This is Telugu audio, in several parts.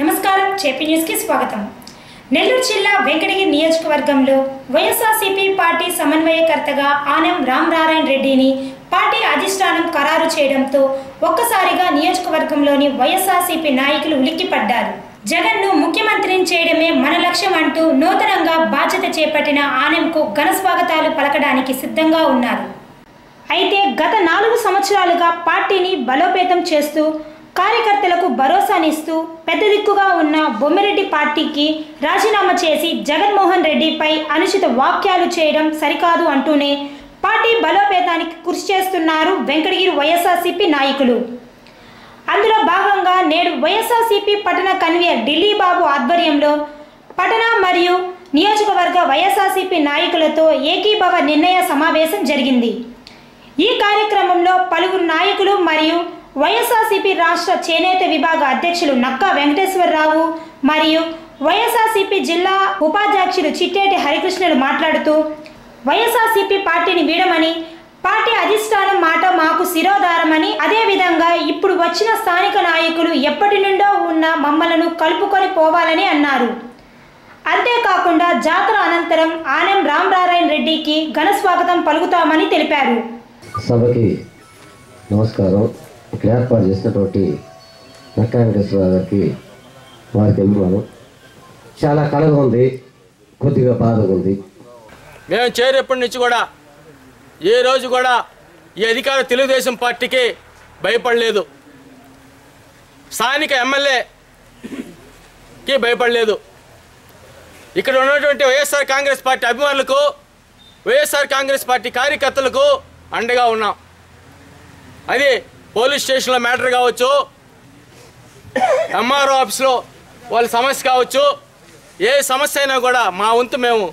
నమస్కారం. చేపీ న్యూస్కి స్వాగతం. నెల్లూరు జిల్లా వెంకటగిరి నియోజకవర్గంలో వైఎస్ఆర్సీపీ పార్టీ సమన్వయకర్తగా ఆనం రామనారాయణ రెడ్డిని పార్టీ అధిష్టానం ఖరారు చేయడంతో ఒక్కసారిగా నియోజకవర్గంలోని వైఎస్ఆర్సీపీ నాయకులు ఉలిక్కిపడ్డారు. జగన్ను ముఖ్యమంత్రిని చేయడమే మన లక్ష్యం అంటూ నూతనంగా బాధ్యత చేపట్టిన ఆనంకు ఘన స్వాగతాలు పలకడానికి సిద్ధంగా ఉన్నారు. అయితే గత నాలుగు సంవత్సరాలుగా పార్టీని బలోపేతం చేస్తూ కార్యకర్తలకు భరోసానిస్తూ పెద్ద దిక్కుగా ఉన్న బొమ్మిరెడ్డి పార్టీకి రాజీనామా చేసి జగన్మోహన్ రెడ్డిపై అనుచిత వాక్యాలు చేయడం సరికాదు అంటూనే పార్టీ బలోపేతానికి కృషి చేస్తున్నారు వెంకటగిరి వైఎస్ఆర్సీపీ నాయకులు. అందులో భాగంగా నేడు వైఎస్ఆర్సీపీ పట్టణ కన్వీనర్ ఢిల్లీ బాబు ఆధ్వర్యంలో పట్టణ మరియు నియోజకవర్గ వైఎస్ఆర్సీపీ నాయకులతో ఏకీభవ నిర్ణయ సమావేశం జరిగింది. ఈ కార్యక్రమంలో పలువురు నాయకులు మరియు వైఎస్ఆర్సీపీ రాష్ట్ర చేనేత విభాగ అధ్యక్షులు నక్కా వెంకటేశ్వరరావు మరియు వైఎస్ఆర్సీపీ జిల్లా ఉపాధ్యక్షులు చిట్టేటి హరికృష్ణులు మాట్లాడుతూ వైఎస్ఆర్సీపీ పార్టీని వీడమని పార్టీ అధిష్టానం మాట మాకు శిరోధారమని అదేవిధంగా ఇప్పుడు వచ్చిన స్థానిక నాయకులు ఎప్పటి నుండో ఉన్న మమ్మలను కలుపుకొని పోవాలని అన్నారు. అంతేకాకుండా జాతర అనంతరం ఆనం రామనారాయణ రెడ్డికి ఘన స్వాగతం పలుకుతామని తెలిపారు. సభకి నమస్కారం. ఇక్కడ ఏర్పాటు చేసినటువంటి నక్కా వెంకటేశ్వర గారికి వారికి అభిమానం చాలా కళగా ఉంది కొద్దిగా బాధగా ఉంది. మేము చేరేప్పటి నుంచి కూడా ఏ రోజు కూడా ఈ అధికార తెలుగుదేశం పార్టీకి భయపడలేదు. స్థానిక ఎమ్మెల్యేకి భయపడలేదు. ఇక్కడ ఉన్నటువంటి వైఎస్ఆర్ కాంగ్రెస్ పార్టీ అభిమానులకు వైఎస్ఆర్ కాంగ్రెస్ పార్టీ కార్యకర్తలకు అండగా ఉన్నాం. అది పోలీస్ స్టేషన్లో మ్యాటర్ కావచ్చు ఎంఆర్ఓ ఆఫీస్లో వాళ్ళ సమస్య కావచ్చు ఏ సమస్య అయినా కూడా మా వంతు మేము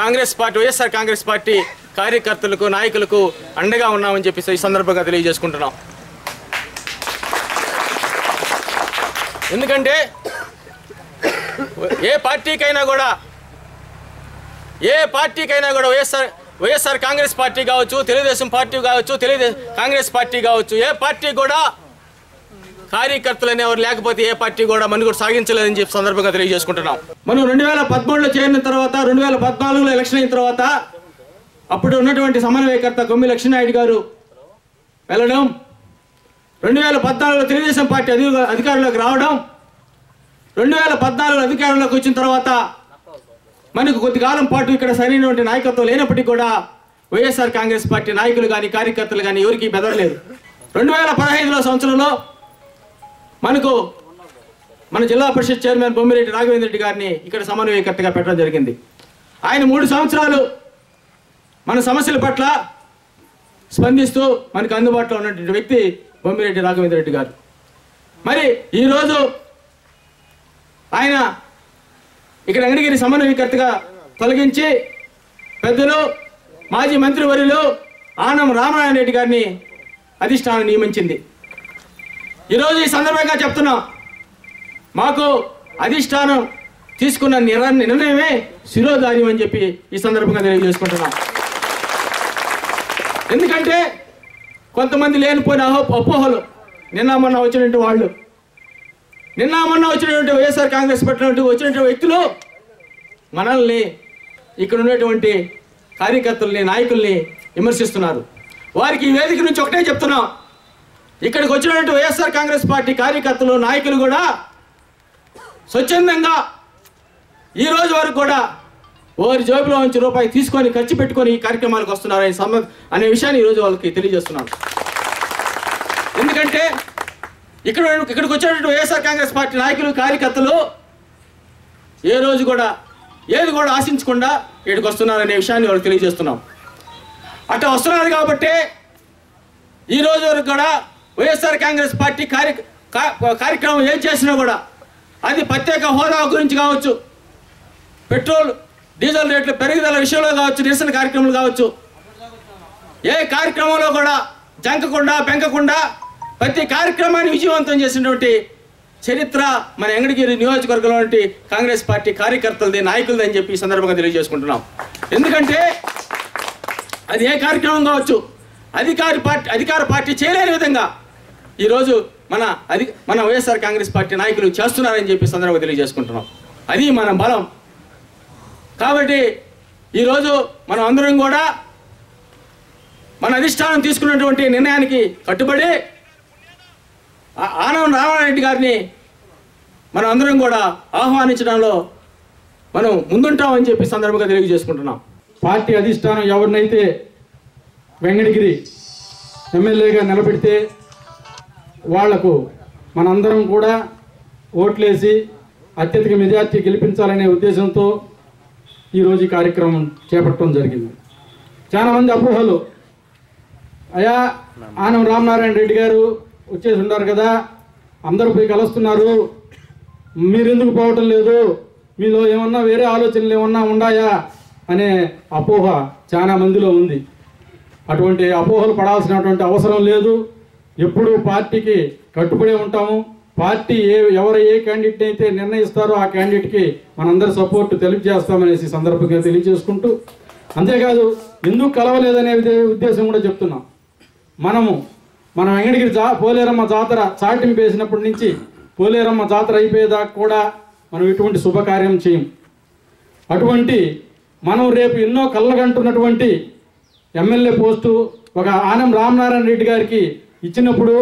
Congress party YSR Congress party కార్యకర్తలకు నాయకులకు అండగా ఉన్నామని చెప్పేసి ఈ సందర్భంగా తెలియజేసుకుంటున్నాం. ఎందుకంటే ఏ పార్టీకైనా కూడా ఏ పార్టీకైనా కూడా వైఎస్ఆర్ వైఎస్ఆర్ కాంగ్రెస్ పార్టీ కావచ్చు తెలుగుదేశం పార్టీ కావచ్చు తెలుగుదేశం కాంగ్రెస్ పార్టీ కావచ్చు ఏ పార్టీ కూడా కార్యకర్తలు అనేవారు లేకపోతే ఏ పార్టీ కూడా మనుగడ సాగించలేదని చెప్పి సందర్భంగా తెలియజేసుకుంటున్నాం. మనం రెండు వేల పదమూడులో చేరిన తర్వాత రెండు వేల పద్నాలుగులో ఎలక్షన్ అయిన తర్వాత అప్పుడు ఉన్నటువంటి సమన్వయకర్త కొమ్మి లక్ష్మీనాయుడు గారు వెళ్ళడం రెండు వేల పద్నాలుగులో తెలుగుదేశం పార్టీ అధికారంలోకి రావడం రెండు వేల పద్నాలుగులో అధికారంలోకి వచ్చిన తర్వాత మనకు కొద్ది కాలం పాటు ఇక్కడ సరైనటువంటి నాయకత్వం లేనప్పటికీ కూడా వైఎస్ఆర్ కాంగ్రెస్ పార్టీ నాయకులు కానీ కార్యకర్తలు కానీ ఎవరికి బెదరలేదు. రెండు వేల పదహైదులో సంవత్సరంలో మనకు మన జిల్లా పరిషత్ చైర్మన్ బొమ్మిరెడ్డి రాఘవేంద్ర రెడ్డి గారిని ఇక్కడ సమన్వయకర్తగా పెట్టడం జరిగింది. ఆయన మూడు సంవత్సరాలు మన సమస్యల పట్ల స్పందిస్తూ మనకు అందుబాటులో ఉన్నటువంటి వ్యక్తి బొమ్మిరెడ్డి రాఘవేంద్ర రెడ్డి గారు. మరి ఈరోజు ఆయన ఇక్కడ వెంకటగిరి సమన్వయకర్తగా తొలగించి పెద్దలు మాజీ మంత్రివర్యులు ఆనం రామనారాయణ రెడ్డి గారిని అధిష్టానం నియమించింది. ఈరోజు ఈ సందర్భంగా చెప్తున్నాం మాకు అధిష్టానం తీసుకున్న నిర నిర్ణయమే శిరోధార్యం అని చెప్పి ఈ సందర్భంగా తెలియజేసుకుంటున్నాం. ఎందుకంటే కొంతమంది లేనిపోయిన అహో అపోహలు నిన్న మొన్న వచ్చినట్టు వాళ్ళు నిన్న మొన్న వచ్చినటువంటి వైఎస్ఆర్ కాంగ్రెస్ పెట్టినటువంటి వచ్చినటువంటి వ్యక్తులు మనల్ని ఇక్కడ ఉన్నటువంటి కార్యకర్తల్ని నాయకుల్ని విమర్శిస్తున్నారు. వారికి ఈ వేదిక నుంచి ఒకటే చెప్తున్నాం. ఇక్కడికి వచ్చినటువంటి వైఎస్ఆర్ కాంగ్రెస్ పార్టీ కార్యకర్తలు నాయకులు కూడా స్వచ్ఛందంగా ఈ రోజు వరకు కూడా వారి జేబులో నుంచి రూపాయి తీసుకొని ఖర్చు పెట్టుకొని ఈ కార్యక్రమాలకు వస్తున్నారు అనే సంబంధ అనే విషయాన్ని ఈరోజు వాళ్ళకి తెలియజేస్తున్నాను ఎందుకంటే ఇక్కడ ఇక్కడికి వచ్చేటువంటి వైఎస్ఆర్ కాంగ్రెస్ పార్టీ నాయకులు కార్యకర్తలు ఏ రోజు కూడా ఏది కూడా ఆశించకుండా ఇక్కడికి వస్తున్నారనే విషయాన్ని వాళ్ళకి తెలియజేస్తున్నాం. అట్లా వస్తున్నారు కాబట్టి ఈ రోజు వరకు కూడా వైఎస్ఆర్ కాంగ్రెస్ పార్టీ కార్య కా- కార్యక్రమం ఏం చేసినా కూడా అది ప్రత్యేక హోదా గురించి కావచ్చు పెట్రోల్ డీజిల్ రేట్లు పెరుగుదల విషయంలో కావచ్చు నిరసన కార్యక్రమాలు కావచ్చు ఏ కార్యక్రమంలో కూడా జంకకుండా బెంకకుండా ప్రతి కార్యక్రమాన్ని విజయవంతం చేసినటువంటి చరిత్ర మన ఎంగడిగిరి నియోజకవర్గంలో కాంగ్రెస్ పార్టీ కార్యకర్తలది నాయకులది అని చెప్పి ఈ సందర్భంగా తెలియజేసుకుంటున్నాం. ఎందుకంటే అది ఏ కార్యక్రమం కావచ్చు అధికారి పార్టీ అధికార పార్టీ చేయలేని విధంగా ఈరోజు మన అది మన వైఎస్ఆర్ కాంగ్రెస్ పార్టీ నాయకులు చేస్తున్నారని చెప్పి సందర్భంగా తెలియజేసుకుంటున్నాం. అది మన బలం. కాబట్టి ఈరోజు మనం అందరం కూడా మన అధిష్టానం తీసుకున్నటువంటి నిర్ణయానికి కట్టుబడి ఆ- ఆనవం రామారెడ్డి గారిని మనం అందరం కూడా ఆహ్వానించడంలో మనం ముందుంటామని చెప్పి సందర్భంగా తెలియజేసుకుంటున్నాం. పార్టీ అధిష్టానం ఎవరినైతే వెంకటగిరి ఎమ్మెల్యేగా నిలబెడితే వాళ్ళకు మనందరం కూడా ఓట్లేసి అత్యధిక మెజార్టీ గెలిపించాలనే ఉద్దేశంతో ఈరోజు ఈ కార్యక్రమం చేపట్టడం జరిగింది. చాలామంది అపోహలు. అయా ఆనం రామనారాయణ రెడ్డి గారు వచ్చేసి ఉన్నారు కదా. అందరూ పోయి కలుస్తున్నారు. మీరెందుకు పోవటం లేదు? మీలో ఏమన్నా వేరే ఆలోచనలు ఏమన్నా ఉన్నాయా అనే అపోహ చాలా మందిలో ఉంది. అటువంటి అపోహలు పడాల్సినటువంటి అవసరం లేదు. ఎప్పుడూ పార్టీకి కట్టుబడే ఉంటాము. పార్టీ ఏ ఎవరు ఏ క్యాండిడేట్ అయితే నిర్ణయిస్తారో ఆ క్యాండిడేట్కి మనందరి సపోర్ట్ తెలియజేస్తామనేసి సందర్భంగా తెలియజేసుకుంటూ. అంతేకాదు ఎందుకు కలవలేదనే ఉద్దేశం కూడా చెప్తున్నాం. మనము మన వెంకటగిరి జా పోలేరమ్మ జాతర చాటింపు వేసినప్పటి నుంచి పోలేరమ్మ జాతర అయిపోయేదాకా కూడా మనం ఇటువంటి శుభకార్యం చేయం. అటువంటి మనం రేపు ఎన్నో కళ్ళగంటున్నటువంటి ఎమ్మెల్యే పోస్టు ఒక ఆనం రామనారాయణ రెడ్డి గారికి ఇచ్చినప్పుడు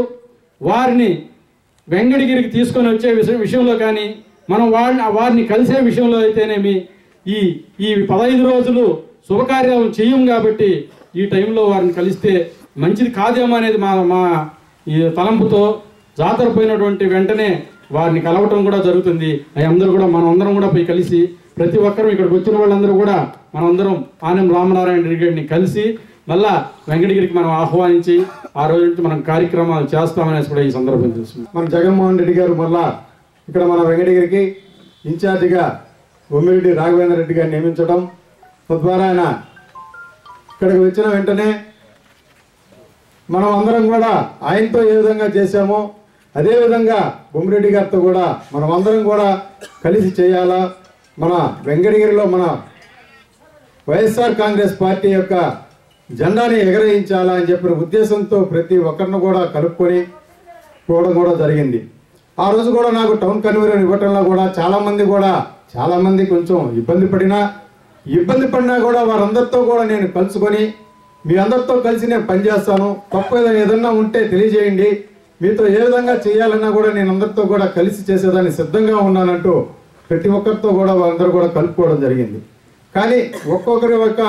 వారిని వెంకటగిరికి తీసుకొని వచ్చే విషయం విషయంలో కానీ మనం వారిని వారిని కలిసే విషయంలో అయితేనేమి ఈ ఈ పదహైదు రోజులు శుభకార్యాలు చేయం కాబట్టి ఈ టైంలో వారిని కలిస్తే మంచిది కాదేమో అనేది మా మా ఈ తలంపుతో జాతర పోయినటువంటి వెంటనే వారిని కలవటం కూడా జరుగుతుంది. అవి అందరూ కూడా మనం అందరం కూడా పోయి కలిసి ప్రతి ఒక్కరూ ఇక్కడికి వచ్చిన వాళ్ళందరూ కూడా మనందరం ఆనం రామనారాయణ రెడ్డి గారిని కలిసి మళ్ళా వెంకటగిరికి మనం ఆహ్వానించి ఆ రోజు నుంచి మనం కార్యక్రమాలు చేస్తామనేసి కూడా ఈ సందర్భం తెలుస్తుంది మన జగన్మోహన్ రెడ్డి గారు మళ్ళా ఇక్కడ మన వెంకటగిరికి ఇన్ఛార్జిగా బొమ్మిరెడ్డి రాఘవేంద్ర రెడ్డి గారిని నియమించడం తద్వారా ఆయన ఇక్కడికి వచ్చిన వెంటనే మనం అందరం కూడా ఆయనతో ఏ విధంగా చేశామో అదేవిధంగా బొమ్మిరెడ్డి గారితో కూడా మనం అందరం కూడా కలిసి చేయాలా? మన వెంకటగిరిలో మన వైఎస్ఆర్ కాంగ్రెస్ పార్టీ యొక్క జెండాని ఎగరయించాలా అని చెప్పిన ఉద్దేశంతో ప్రతి ఒక్కరిని కూడా కలుపుకొని పోవడం కూడా జరిగింది. ఆ రోజు కూడా నాకు టౌన్ కన్వీనర్ ఇవ్వటంలో కూడా చాలామంది కూడా చాలామంది కొంచెం ఇబ్బంది పడినా ఇబ్బంది పడినా కూడా వారందరితో కూడా నేను కలుసుకొని మీ అందరితో కలిసి నేను పనిచేస్తాను. తప్పు ఏదైనా ఏదన్నా ఉంటే తెలియజేయండి. మీతో ఏ విధంగా చేయాలన్నా కూడా నేను అందరితో కూడా కలిసి చేసేదాన్ని సిద్ధంగా ఉన్నానంటూ ప్రతి ఒక్కరితో కూడా వారందరూ కూడా కలుపుకోవడం జరిగింది. కానీ ఒక్కొక్కరి యొక్క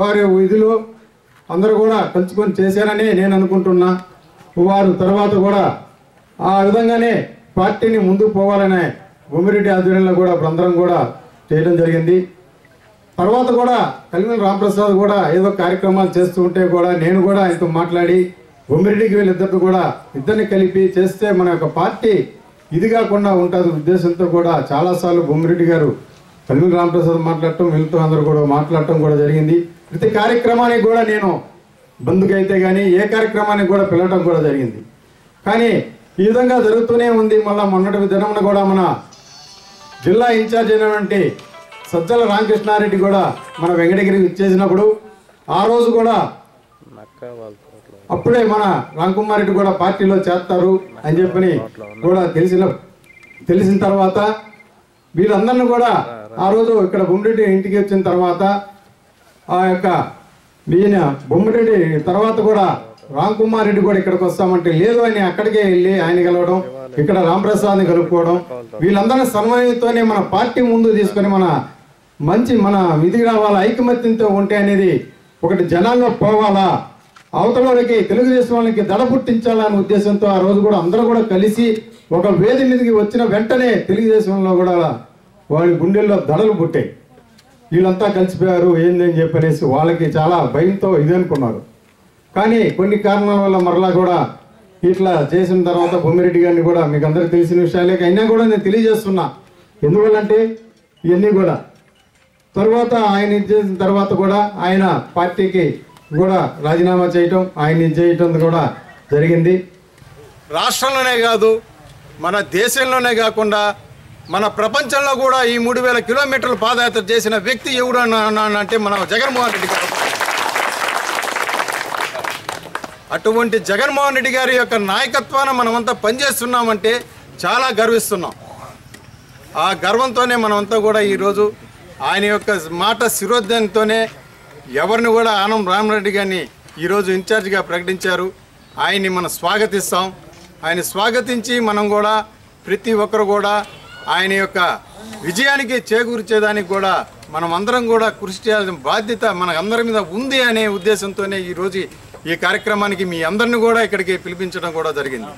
వారి విధులు అందరూ కూడా కలుసుకొని చేశారనే నేను అనుకుంటున్నా. వారు తర్వాత కూడా ఆ విధంగానే పార్టీని ముందుకు పోవాలనే బొమ్మిరెడ్డి ఆధ్వర్యంలో కూడా అందరం కూడా చేయడం జరిగింది. తర్వాత కూడా కలిమిన రామప్రసాద్ కూడా ఏదో కార్యక్రమాలు చేస్తూ ఉంటే కూడా నేను కూడా ఆయనతో మాట్లాడి బొమ్మిరెడ్డికి వీళ్ళిద్దరితో కూడా ఇద్దరిని కలిపి చేస్తే మన యొక్క పార్టీ ఇది కాకుండా ఉంటుంది ఉద్దేశంతో కూడా చాలాసార్లు బొమ్మిరెడ్డి గారు కలిమిన రామప్రసాద్ మాట్లాడటం వీళ్ళతో అందరూ కూడా మాట్లాడటం కూడా జరిగింది. ప్రతి కార్యక్రమానికి కూడా నేను బంధుకైతే కానీ ఏ కార్యక్రమానికి కూడా పిలవటం కూడా జరిగింది. కానీ ఈ విధంగా జరుగుతూనే ఉంది. మళ్ళీ మొన్నటి దినమున కూడా మన జిల్లా ఇన్ఛార్జ్ అయినటువంటి సజ్జల రామకృష్ణారెడ్డి కూడా మన వెంకటగిరికి ఇచ్చేసినప్పుడు ఆ రోజు కూడా అప్పుడే మన రామకుమారెడ్డి కూడా పార్టీలో చేస్తారు అని చెప్పని కూడా తెలిసిన తెలిసిన తర్వాత వీళ్ళందరిని కూడా ఆ రోజు ఇక్కడ బొమ్మిరెడ్డి ఇంటికి వచ్చిన తర్వాత ఆ యొక్క ఈయన బొమ్మిరెడ్డి తర్వాత కూడా రామ్ కుమార్ రెడ్డి కూడా ఇక్కడికి వస్తామంటే లేదు అని అక్కడికే వెళ్ళి ఆయన కలవడం ఇక్కడ రామప్రసాద్ని కలుపుకోవడం వీళ్ళందరినీ సమన్వయంతోనే మన పార్టీ ముందు తీసుకొని మన మంచి మన విధికి రావాలా ఐకమత్యంతో ఉంటే అనేది ఒకటి జనాల్లో పోవాలా. అవతల వాళ్ళకి తెలుగుదేశం వాళ్ళకి దడ పుట్టించాలా అనే ఉద్దేశంతో ఆ రోజు కూడా అందరూ కూడా కలిసి ఒక వేది మీదకి వచ్చిన వెంటనే తెలుగుదేశంలో కూడా వాళ్ళ గుండెల్లో దడలు పుట్టాయి. వీళ్ళంతా కలిసిపోయారు ఏంది అని చెప్పనేసి వాళ్ళకి చాలా భయంతో ఇది అనుకున్నారు. కానీ కొన్ని కారణాల వల్ల మరలా కూడా ఇట్లా చేసిన తర్వాత భూమిరెడ్డి గారిని కూడా మీకు అందరికీ తెలిసిన విషయాలే అయినా కూడా నేను తెలియజేస్తున్నా. ఎందువల్లంటే ఇవన్నీ కూడా తర్వాత ఆయన చేసిన తర్వాత కూడా ఆయన పార్టీకి కూడా రాజీనామా చేయటం ఆయన చేయటం కూడా జరిగింది. రాష్ట్రంలోనే కాదు మన దేశంలోనే కాకుండా మన ప్రపంచంలో కూడా ఈ మూడు వేల కిలోమీటర్లు పాదయాత్ర చేసిన వ్యక్తి ఎవడు అంటే మన జగన్మోహన్ రెడ్డి గారు. అటువంటి జగన్మోహన్ రెడ్డి గారి యొక్క నాయకత్వాన మనమంతా పనిచేస్తున్నామంటే చాలా గర్విస్తున్నాం. ఆ గర్వంతోనే మనమంతా కూడా ఈరోజు ఆయన యొక్క మాట శిరోద్యంతోనే ఎవరిని కూడా ఆనం రామరెడ్డి గారిని ఈరోజు ఇన్ఛార్జిగా ప్రకటించారు. ఆయన్ని మనం స్వాగతిస్తాం. ఆయన స్వాగతించి మనం కూడా ప్రతి ఒక్కరు కూడా ఆయన యొక్క విజయానికి చేకూర్చేదానికి కూడా మనం అందరం కూడా కృషి చేయాల్సిన బాధ్యత మన అందరి మీద ఉంది అనే ఉద్దేశంతోనే ఈరోజు ఈ కార్యక్రమానికి మీ అందరిని కూడా ఇక్కడికి పిలిపించడం కూడా జరిగింది.